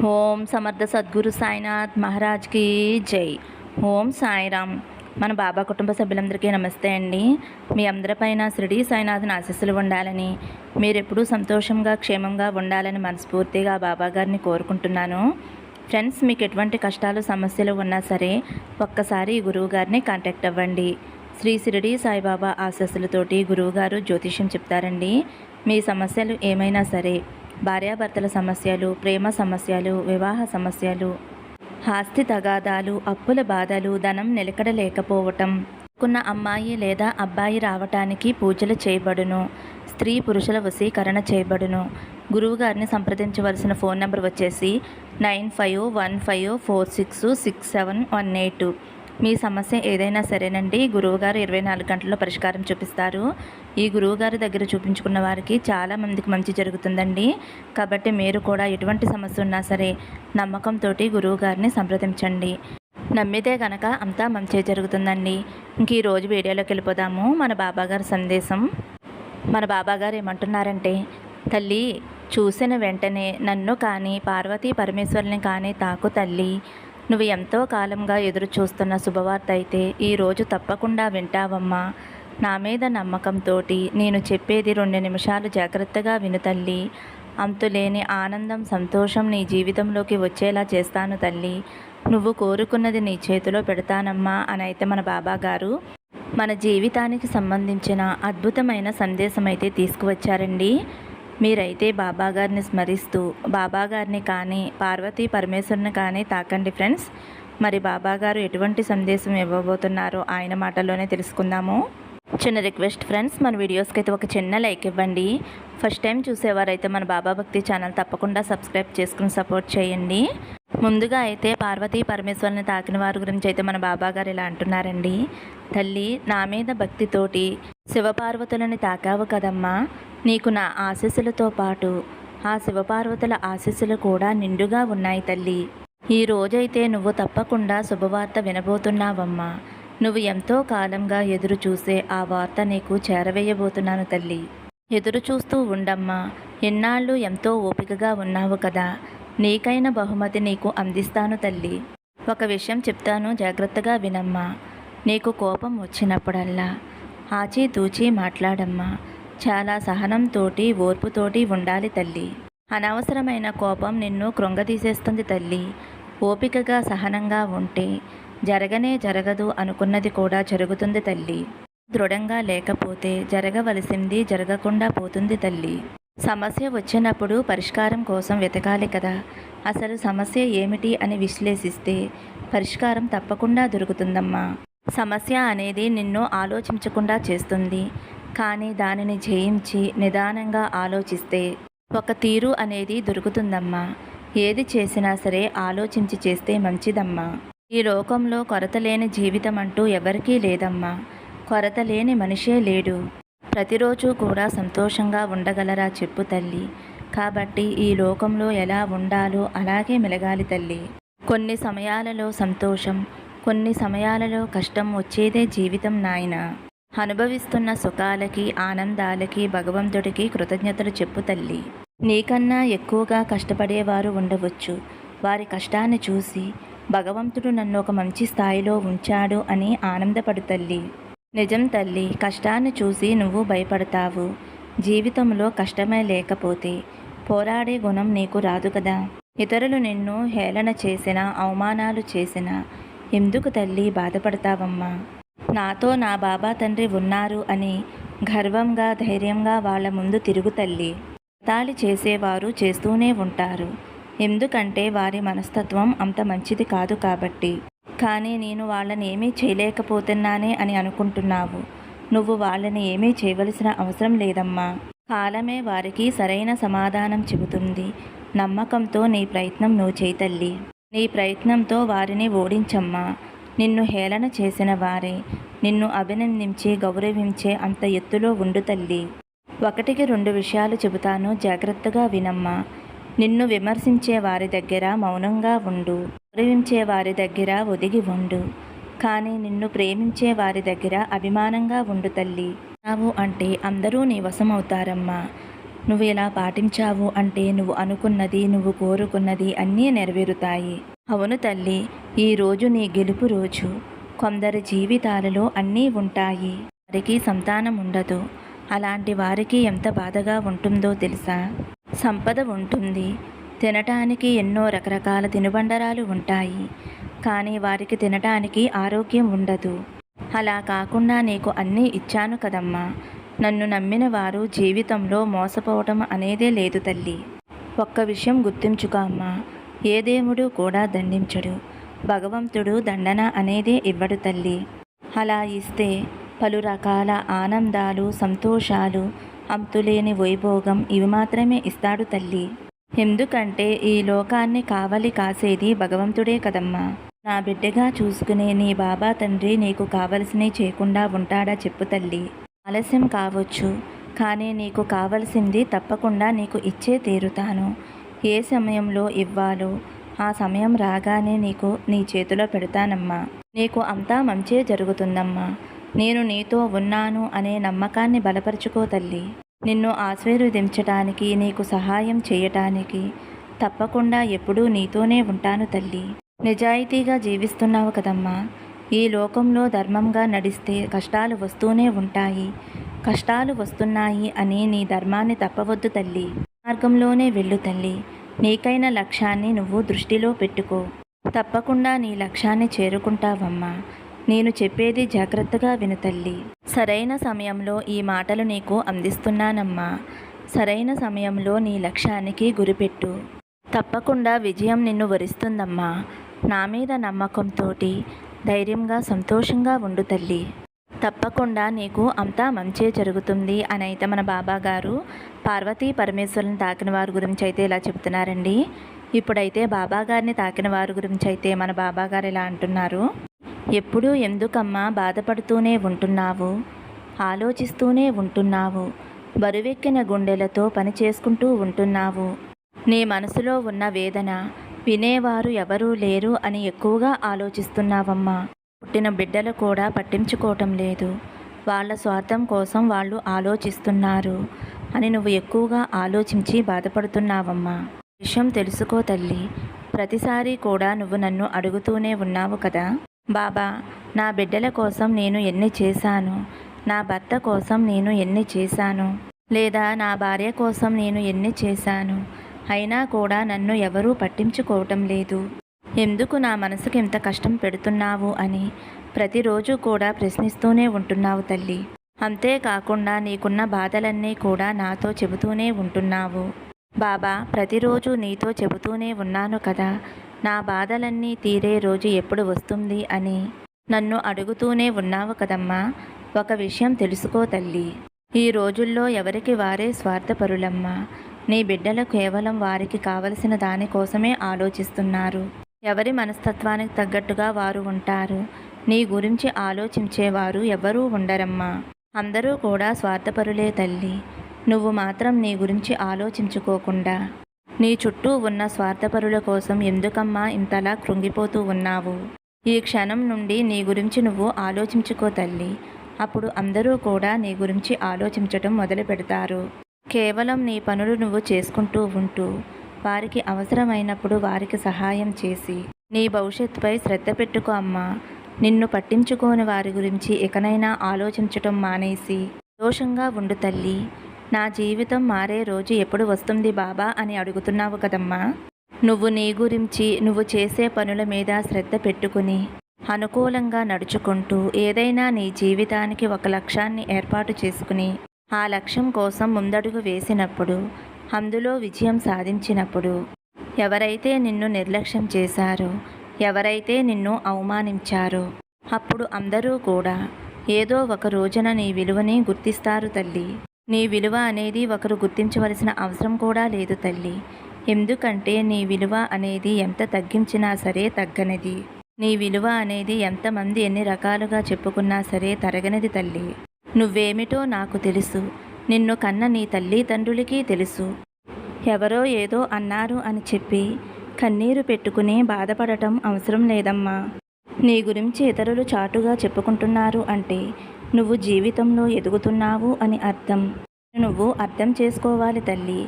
ఓం సమర్థ సద్గురు సాయినాథ్ మహారాజ్కి జై. ఓం సాయిరామ్. మన బాబా కుటుంబ సభ్యులందరికీ నమస్తే అండి. మీ అందరిపైన షిరిడి సాయినాథ్ని ఆశీస్సులు ఉండాలని మీరెప్పుడూ సంతోషంగా క్షేమంగా ఉండాలని మనస్ఫూర్తిగా బాబా గారిని కోరుకుంటున్నాను. ఫ్రెండ్స్ మీకు ఎటువంటి కష్టాలు సమస్యలు ఉన్నా సరే ఒక్కసారి గురువు గారిని కాంటాక్ట్ అవ్వండి. శ్రీ షిరిడి సాయిబాబా ఆశస్సులతోటి గురువుగారు జ్యోతిష్యం చెప్తారండి. మీ సమస్యలు ఏమైనా సరే భార్యాభర్తల సమస్యలు ప్రేమ సమస్యలు వివాహ సమస్యలు ఆస్తి తగాదాలు అప్పుల బాధలు ధనం నిలకడ లేకపోవటం కున్న అమ్మాయి లేదా అబ్బాయి రావటానికి పూజలు చేయబడును స్త్రీ పురుషుల వశీకరణ చేయబడును. గురువుగారిని సంప్రదించవలసిన ఫోన్ నెంబర్ వచ్చేసి nine five one five four six six seven one eight. మీ సమస్య ఏదైనా సరేనండి. గురువుగారు ఇరవై నాలుగు గంటల్లో పరిష్కారం చూపిస్తారు. ఈ గురువుగారి దగ్గర చూపించుకున్న వారికి చాలా మందికి మంచి జరుగుతుందండి. కాబట్టి మీరు కూడా ఎటువంటి సమస్య ఉన్నా సరే నమ్మకంతో గురువుగారిని సంప్రదించండి. నమ్మితే గనక అంతా మంచి జరుగుతుందండి. ఇంక ఈరోజు వీడియోలోకి వెళ్ళిపోదాము. మన బాబాగారి సందేశం. మన బాబాగారు ఏమంటున్నారంటే తల్లి చూసిన వెంటనే నన్ను కానీ పార్వతీ పరమేశ్వరుని కానీ తాకు తల్లి. నువ్వు ఎంతో కాలంగా ఎదురు చూస్తున్న శుభవార్త అయితే ఈరోజు తప్పకుండా వింటావమ్మా. నా మీద నమ్మకంతో నేను చెప్పేది రెండు నిమిషాలు జాగ్రత్తగా విను తల్లి. అంతులేని ఆనందం సంతోషం నీ జీవితంలోకి వచ్చేలా చేస్తాను తల్లి. నువ్వు కోరుకున్నది నీ చేతిలో పెడతానమ్మా అని అయితే మన బాబా గారు మన జీవితానికి సంబంధించిన అద్భుతమైన సందేశం అయితే తీసుకువచ్చారండి. మీరైతే బాబాగారిని స్మరిస్తూ బాబాగారిని కానీ పార్వతీ పరమేశ్వరుని కానీ తాకండి ఫ్రెండ్స్. మరి బాబాగారు ఎటువంటి సందేశం ఇవ్వబోతున్నారో ఆయన మాటల్లోనే తెలుసుకుందాము. చిన్న రిక్వెస్ట్ ఫ్రెండ్స్ మన వీడియోస్కి అయితే ఒక చిన్న లైక్ ఇవ్వండి. ఫస్ట్ టైం చూసేవారైతే మన బాబా భక్తి ఛానల్ తప్పకుండా సబ్స్క్రైబ్ చేసుకుని సపోర్ట్ చేయండి. ముందుగా అయితే పార్వతీ పరమేశ్వరుని తాకిన వారి గురించి అయితే మన బాబా గారు ఇలా అంటున్నారండి. తల్లి నా మీద భక్తితోటి శివపార్వతులని తాకావు కదమ్మా. నీకు నా ఆశీస్సులతో పాటు ఆ శివపార్వతుల ఆశీస్సులు కూడా నిండుగా ఉన్నాయి తల్లి. ఈ రోజైతే నువ్వు తప్పకుండా శుభవార్త వినబోతున్నావమ్మా. నువ్వు ఎంతో కాలంగా ఎదురు చూసే ఆ వార్త నీకు చేరవేయబోతున్నాను తల్లి. ఎదురు చూస్తూ ఉండమ్మా. ఎన్నాళ్ళు ఎంతో ఓపికగా ఉన్నావు కదా. నీకైన బహుమతి నీకు అందిస్తాను తల్లి. ఒక విషయం చెప్తాను జాగ్రత్తగా వినమ్మా. నీకు కోపం వచ్చినప్పుడల్లా ఆచితూచి మాట్లాడమ్మా. చాలా సహనంతోటి ఓర్పుతోటి ఉండాలి తల్లి. అనవసరమైన కోపం నిన్ను కృంగతీసేస్తుంది తల్లి. ఓపికగా సహనంగా ఉంటే జరగనే జరగదు అనుకున్నది కూడా జరుగుతుంది తల్లి. దృఢంగా లేకపోతే జరగవలసింది జరగకుండా పోతుంది తల్లి. సమస్య వచ్చినప్పుడు పరిష్కారం కోసం వెతకాలి కదా. అసలు సమస్య ఏమిటి అని విశ్లేషిస్తే పరిష్కారం తప్పకుండా దొరుకుతుందమ్మా. సమస్య అనేది నిన్ను ఆలోచించకుండా చేస్తుంది. కానీ దానిని జయించి నిదానంగా ఆలోచిస్తే ఒక తీరు అనేది దొరుకుతుందమ్మా. ఏది చేసినా సరే ఆలోచించి చేస్తే మంచిదమ్మా. ఈ లోకంలో కొరత లేని జీవితం అంటూ ఎవరికీ లేదమ్మా. కొరత లేని మనిషే లేడు. ప్రతిరోజు కూడా సంతోషంగా ఉండగలరా చెప్పు తల్లి. కాబట్టి ఈ లోకంలో ఎలా ఉండాలో అలాగే మెలగాలి తల్లి. కొన్ని సమయాలలో సంతోషం కొన్ని సమయాలలో కష్టం వచ్చేదే జీవితం నాయన. అనుభవిస్తున్న సుఖాలకి ఆనందాలకి భగవంతుడికి కృతజ్ఞతలు చెప్పు తల్లి. నీకన్నా ఎక్కువగా కష్టపడేవారు ఉండవచ్చు. వారి కష్టాన్ని చూసి భగవంతుడు నన్ను ఒక మంచి స్థాయిలో ఉంచాడు అని ఆనందపడు తల్లి. నిజం తల్లి కష్టాన్ని చూసి నువ్వు భయపడతావు. జీవితంలో కష్టమే లేకపోతే పోరాడే గుణం నీకు రాదు కదా. ఇతరులు నిన్ను హేళన చేసిన అవమానాలు చేసిన ఎందుకు తల్లి బాధపడతావమ్మా? నాతో నా బాబా తండ్రి ఉన్నారు అని గర్వంగా ధైర్యంగా వాళ్ళ ముందు తిరుగు తల్లి. తాళి చేసేవారు చేస్తూనే ఉంటారు. ఎందుకంటే వారి మనస్తత్వం అంత మంచిది కాదు కాబట్టి. కానీ నేను వాళ్ళని ఏమీ చేయలేకపోతున్నానే అని అనుకుంటున్నావు. నువ్వు వాళ్ళని ఏమీ చేయవలసిన అవసరం లేదమ్మా. కాలమే వారికి సరైన సమాధానం చెబుతుంది. నమ్మకంతో నీ ప్రయత్నం నువ్వు చేయి తల్లి. నీ ప్రయత్నంతో వారిని ఓడించమ్మా. నిన్ను హేళన చేసిన వారే నిన్ను అభినందించి గౌరవించే అంత ఎత్తులో ఉండు తల్లి. ఒకటికి రెండు విషయాలు చెబుతాను జాగ్రత్తగా వినమ్మా. నిన్ను విమర్శించే వారి దగ్గర మౌనంగా ఉండు. గౌరవించే వారి దగ్గర ఒదిగి ఉండు. కానీ నిన్ను ప్రేమించే వారి దగ్గర అభిమానంగా ఉండు తల్లి. నావు అంటే అందరూ నీ వశమవుతారమ్మా. నువ్వు ఇలా పాటించావు అంటే నువ్వు అనుకున్నది నువ్వు కోరుకున్నది అన్నీ నెరవేరుతాయి. అవును తల్లి ఈ రోజు నీ గెలుపు రోజు. కొందరి జీవితాలలో అన్నీ ఉంటాయి. వారికి సంతానం ఉండదు. అలాంటి వారికి ఎంత బాధగా ఉంటుందో తెలుసా? సంపద ఉంటుంది. తినటానికి ఎన్నో రకరకాల తినుబండరాలు ఉంటాయి. కానీ వారికి తినటానికి ఆరోగ్యం ఉండదు. అలా కాకుండా నీకు అన్నీ ఇచ్చాను కదమ్మా. నన్ను నమ్మిన వారు జీవితంలో మోసపోవటం అనేదే లేదు తల్లి. ఒక్క విషయం గుర్తుంచుకో అమ్మా. ఏ దేవుడు కూడా దండించడు. భగవంతుడు దండన అనేదే ఇవ్వడు తల్లి. అలా ఇస్తే పలు రకాల ఆనందాలు సంతోషాలు అంతులేని వైభోగం ఇవి మాత్రమే ఇస్తాడు తల్లి. ఎందుకంటే ఈ లోకాన్ని కావలి కాసేది భగవంతుడే కదమ్మా. నా బిడ్డగా చూసుకునే నీ బాబా తండ్రి నీకు కావలసినవి చేయకుండా ఉంటాడా చెప్పు తల్లి. ఆలస్యం కావచ్చు కానీ నీకు కావలసింది తప్పకుండా నీకు ఇచ్చే తీరుతాను. ఏ సమయంలో ఇవ్వాలో ఆ సమయం రాగానే నీకు నీ చేతిలో పెడతానమ్మా. నీకు అంతా మంచే జరుగుతుందమ్మా. నేను నీతో ఉన్నాను అనే నమ్మకాన్ని బలపరుచుకో తల్లి. నిన్ను ఆశీర్వదించటానికి నీకు సహాయం చేయటానికి తప్పకుండా ఎప్పుడూ నీతోనే ఉంటాను తల్లి. నిజాయితీగా జీవిస్తున్నావు కదమ్మా. ఈ లోకంలో ధర్మంగా నడిస్తే కష్టాలు వస్తూనే ఉంటాయి. కష్టాలు వస్తున్నాయి అని నీ ధర్మాన్ని తప్పవద్దు తల్లి. మార్గంలోనే వెళ్ళు తల్లి. నీకైన లక్ష్యాన్ని నువ్వు దృష్టిలో పెట్టుకో. తప్పకుండా నీ లక్ష్యాన్ని చేరుకుంటావమ్మా. నేను చెప్పేది జాగ్రత్తగా విను తల్లి. సరైన సమయంలో ఈ మాటలు నీకు అందిస్తున్నానమ్మా. సరైన సమయంలో నీ లక్ష్యానికి గురిపెట్టు. తప్పకుండా విజయం నిన్ను వరిస్తుందమ్మా. నా మీద నమ్మకంతో ధైర్యంగా సంతోషంగా ఉండు తల్లి. తప్పకుండా నీకు అంతా మంచే జరుగుతుంది అని అయితే మన బాబా గారు పార్వతీ పరమేశ్వరుని తాకిన వారి గురించి అయితే ఇలా చెప్తున్నారండి. ఇప్పుడైతే బాబా గారిని తాకిన వారి గురించి అయితే మన బాబా గారు ఇలా అంటున్నారు. ఎప్పుడూ ఎందుకమ్మా బాధపడుతూనే ఉంటున్నావు? ఆలోచిస్తూనే ఉంటున్నావు. బరువెక్కిన గుండెలతో పని చేసుకుంటూ ఉంటున్నావు. నీ మనసులో ఉన్న వేదన వినేవారు ఎవరూ లేరు అని ఎక్కువగా ఆలోచిస్తున్నావమ్మా. పుట్టిన బిడ్డలు కూడా పట్టించుకోవటం లేదు. వాళ్ళ స్వార్థం కోసం వాళ్ళు ఆలోచిస్తున్నారు అని నువ్వు ఎక్కువగా ఆలోచించి బాధపడుతున్నావమ్మా. విషయం తెలుసుకో తల్లి. ప్రతిసారి కూడా నువ్వు నన్ను అడుగుతూనే ఉన్నావు కదా. బాబా నా బిడ్డల కోసం నేను ఎన్ని చేశాను? నా భర్త కోసం నేను ఎన్ని చేశాను? లేదా నా భార్య కోసం నేను ఎన్ని చేశాను? అయినా కూడా నన్ను ఎవరూ పట్టించుకోవటం లేదు. ఎందుకు నా మనసుకి ఇంత కష్టం పెడుతున్నావు అని ప్రతిరోజు కూడా ప్రశ్నిస్తూనే ఉంటున్నావు తల్లి. అంతేకాకుండా నీకున్న బాధలన్నీ కూడా నాతో చెబుతూనే ఉంటున్నావు. బాబా ప్రతిరోజు నీతో చెబుతూనే ఉన్నాను కదా. నా బాధలన్నీ తీరే రోజు ఎప్పుడు వస్తుంది అని నన్ను అడుగుతూనే ఉన్నావు కదమ్మా. ఒక విషయం తెలుసుకో తల్లి. ఈ రోజుల్లో ఎవరికి వారే స్వార్థపరులమ్మా. నీ బిడ్డలు కేవలం వారికి కావలసిన దానికోసమే ఆలోచిస్తున్నారు. ఎవరి మనస్తత్వానికి తగ్గట్టుగా వారు ఉంటారు. నీ గురించి ఆలోచించేవారు ఎవరూ ఉండరమ్మా. అందరూ కూడా స్వార్థపరులే తల్లి. నువ్వు మాత్రం నీ గురించి ఆలోచించుకోకుండా. నీ చుట్టూ ఉన్న స్వార్థపరుల కోసం ఎందుకమ్మా ఇంతలా కృంగిపోతూ ఉన్నావు? ఈ క్షణం నుండి నీ గురించి నువ్వు ఆలోచించుకో తల్లి. అప్పుడు అందరూ కూడా నీ గురించి ఆలోచించటం మొదలు పెడతారు కేవలం నీ పనులు నువ్వు చేసుకుంటూ ఉంటూ వారికి అవసరమైనప్పుడు వారికి సహాయం చేసి నీ భవిష్యత్తుపై శ్రద్ధ పెట్టుకో అమ్మా. నిన్ను పట్టించుకోని వారి గురించి ఇకనైనా ఆలోచించటం మానేసి దోషంగా ఉండు తల్లి. నా జీవితం మారే రోజు ఎప్పుడు వస్తుంది బాబా అని అడుగుతున్నావు కదమ్మా. నువ్వు నీ గురించి నువ్వు చేసే పనుల మీద శ్రద్ధ పెట్టుకుని అనుకూలంగా నడుచుకుంటూ ఏదైనా నీ జీవితానికి ఒక లక్ష్యాన్ని ఏర్పాటు చేసుకుని ఆ లక్ష్యం కోసం ముందడుగు వేసినప్పుడు అందులో విజయం సాధించినప్పుడు ఎవరైతే నిన్ను నిర్లక్ష్యం చేశారో ఎవరైతే నిన్ను అవమానించారో అప్పుడు అందరూ కూడా ఏదో ఒక రోజున నీ విలువని గుర్తిస్తారు తల్లి. నీ విలువ అనేది ఒకరు గుర్తించవలసిన అవసరం కూడా లేదు తల్లి. ఎందుకంటే నీ విలువ అనేది ఎంత తగ్గించినా సరే తగ్గనిది. నీ విలువ అనేది ఎంతమంది ఎన్ని రకాలుగా చెప్పుకున్నా సరే తరగనిది తల్లి. నువ్వేమిటో నాకు తెలుసు. నిన్ను కన్న నీ తల్లిదండ్రులకి తెలుసు. ఎవరో ఏదో అన్నారు అని చెప్పి కన్నీరు పెట్టుకుని బాధపడటం అవసరం లేదమ్మా. నీ గురించి ఇతరులు చాటుగా చెప్పుకుంటున్నారు అంటే నువ్వు జీవితంలో ఎదుగుతున్నావు అని అర్థం. నువ్వు అర్థం చేసుకోవాలి తల్లి.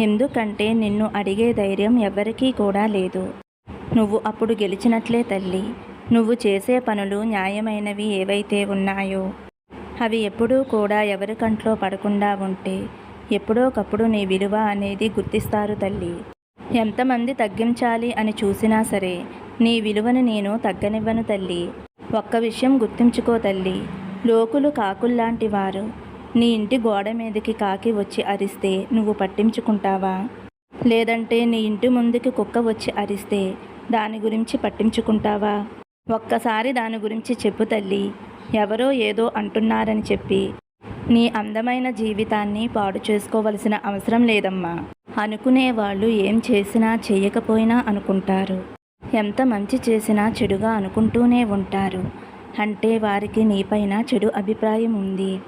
ఎందుకంటే నిన్ను అడిగే ధైర్యం ఎవ్వరికీ కూడా లేదు. నువ్వు అప్పుడు గెలిచినట్లే తల్లి. నువ్వు చేసే పనులు న్యాయమైనవి ఏవైతే ఉన్నాయో అవి ఎప్పుడూ కూడా ఎవరి కంట్లో పడకుండా ఉంటే ఎప్పుడోకప్పుడు నీ విలువ అనేది గుర్తిస్తారు తల్లి. ఎంతమంది తగ్గించాలి అని చూసినా సరే నీ విలువను నేను తగ్గనివ్వను తల్లి. ఒక్క విషయం గుర్తుంచుకో తల్లి. లోకులు కాకుల్లాంటి వారు. నీ ఇంటి గోడ మీదకి కాకి వచ్చి అరిస్తే నువ్వు పట్టించుకుంటావా? లేదంటే నీ ఇంటి ముందుకి కుక్క వచ్చి అరిస్తే దాని గురించి పట్టించుకుంటావా? ఒక్కసారి దాని గురించి చెప్పు తల్లి. ఎవరో ఏదో అంటున్నారని చెప్పి నీ అందమైన జీవితాన్ని పాడు చేసుకోవలసిన అవసరం లేదమ్మా. అనుకునే వాళ్ళు ఏం చేసినా చేయకపోయినా అనుకుంటారు. ఎంత మంచి చేసినా చెడుగా అనుకుంటూనే ఉంటారు. అంటే వారికి నీపైన చెడు అభిప్రాయం ఉంది.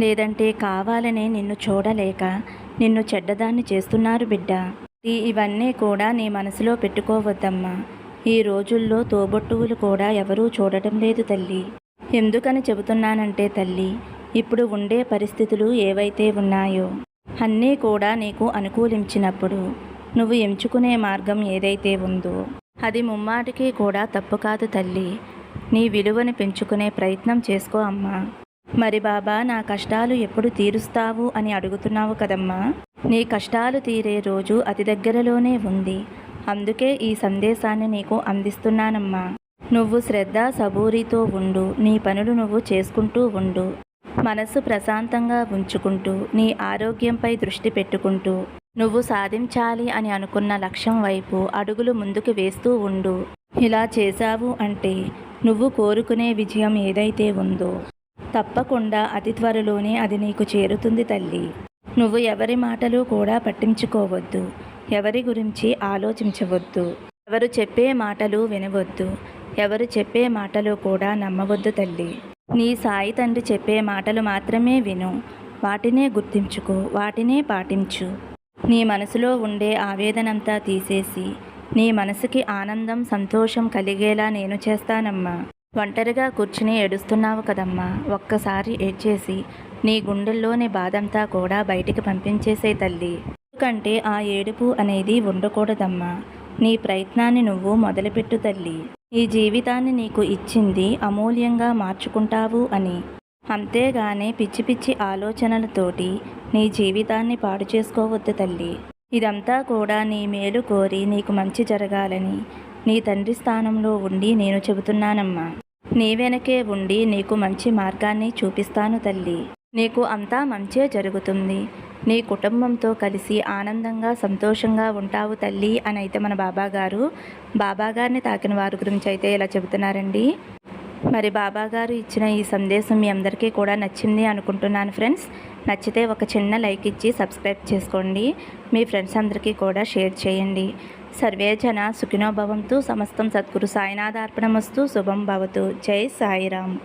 లేదంటే కావాలనే నిన్ను చూడలేక నిన్ను చెడ్డదాన్ని చేస్తున్నారు బిడ్డ. ఈ ఇవన్నీ కూడా నీ మనసులో పెట్టుకోవద్దమ్మా. ఈ రోజుల్లో తోబొట్టువులు కూడా ఎవరూ చూడటం లేదు తల్లి. ఎందుకని చెబుతున్నానంటే తల్లి ఇప్పుడు ఉండే పరిస్థితులు ఏవైతే ఉన్నాయో అన్నీ కూడా నీకు అనుకూలించినప్పుడు నువ్వు ఎంచుకునే మార్గం ఏదైతే ఉందో అది ముమ్మాటికి కూడా తప్పు కాదు తల్లి. నీ విలువని పెంచుకునే ప్రయత్నం చేసుకో అమ్మా. మరి బాబా నా కష్టాలు ఎప్పుడు తీరుస్తావు అని అడుగుతున్నావు కదమ్మా? నీ కష్టాలు తీరే రోజు అతి దగ్గరలోనే ఉంది. అందుకే ఈ సందేశాన్ని నీకు అందిస్తున్నానమ్మా. నువ్వు శ్రద్ధ సబూరితో ఉండు. నీ పనులు నువ్వు చేసుకుంటూ ఉండు. మనసు ప్రశాంతంగా ఉంచుకుంటూ నీ ఆరోగ్యంపై దృష్టి పెట్టుకుంటూ నువ్వు సాధించాలి అని అనుకున్న లక్ష్యం వైపు అడుగులు ముందుకు వేస్తూ ఉండు. ఇలా చేశావు అంటే నువ్వు కోరుకునే విజయం ఏదైతే ఉందో తప్పకుండా అతి త్వరలోనే అది నీకు చేరుతుంది తల్లి. నువ్వు ఎవరి మాటలు కూడా పట్టించుకోవద్దు. ఎవరి గురించి ఆలోచించవద్దు. ఎవరు చెప్పే మాటలు వినవద్దు. ఎవరు చెప్పే మాటలు కూడా నమ్మవద్దు తల్లి. నీ సాయి తండ్రి చెప్పే మాటలు మాత్రమే విను. వాటినే గుర్తించుకో వాటినే పాటించు. నీ మనసులో ఉండే ఆవేదనంతా తీసేసి నీ మనసుకి ఆనందం సంతోషం కలిగేలా నేను చేస్తానమ్మా. ఒంటరిగా కూర్చుని ఏడుస్తున్నావు కదమ్మా. ఒక్కసారి ఏడ్చేసి నీ గుండెల్లోని బాధంతా కూడా బయటికి పంపించేసే తల్లి. ఎందుకంటే ఆ ఏడుపు అనేది ఉండకూడదమ్మా. నీ ప్రయత్నాన్ని నువ్వు మొదలుపెట్టు తల్లి. ఈ జీవితాన్ని నీకు ఇచ్చింది అమూల్యంగా మార్చుకుంటావు అని. అంతేగాని పిచ్చి పిచ్చి ఆలోచనలతోటి నీ జీవితాన్ని పాడు చేసుకోవద్దు తల్లి. ఇదంతా కూడా నీ మేలు కోరి నీకు మంచి జరగాలని నీ తండ్రి స్థానంలో ఉండి నేను చెబుతున్నానమ్మా. నీ వెనకే ఉండి నీకు మంచి మార్గాన్ని చూపిస్తాను తల్లి. నీకు అంతా మంచే జరుగుతుంది. నీ కుటుంబంతో కలిసి ఆనందంగా సంతోషంగా ఉంటావు తల్లి అని అయితే మన బాబాగారు బాబాగారిని బాబా గారిని తాకిన వారి గురించి అయితే ఇలా చెబుతున్నారండి. మరి బాబా గారు ఇచ్చిన ఈ సందేశం మీ అందరికీ కూడా నచ్చింది అనుకుంటున్నాను ఫ్రెండ్స్. నచ్చితే ఒక చిన్న లైక్ ఇచ్చి సబ్స్క్రైబ్ చేసుకోండి. మీ ఫ్రెండ్స్ అందరికీ కూడా షేర్ చేయండి. సర్వే జన సుఖినోభవంతు సమస్తం సద్గురు సాయినాథార్పణమస్తు. శుభం భవతు. జై సాయిరామ్.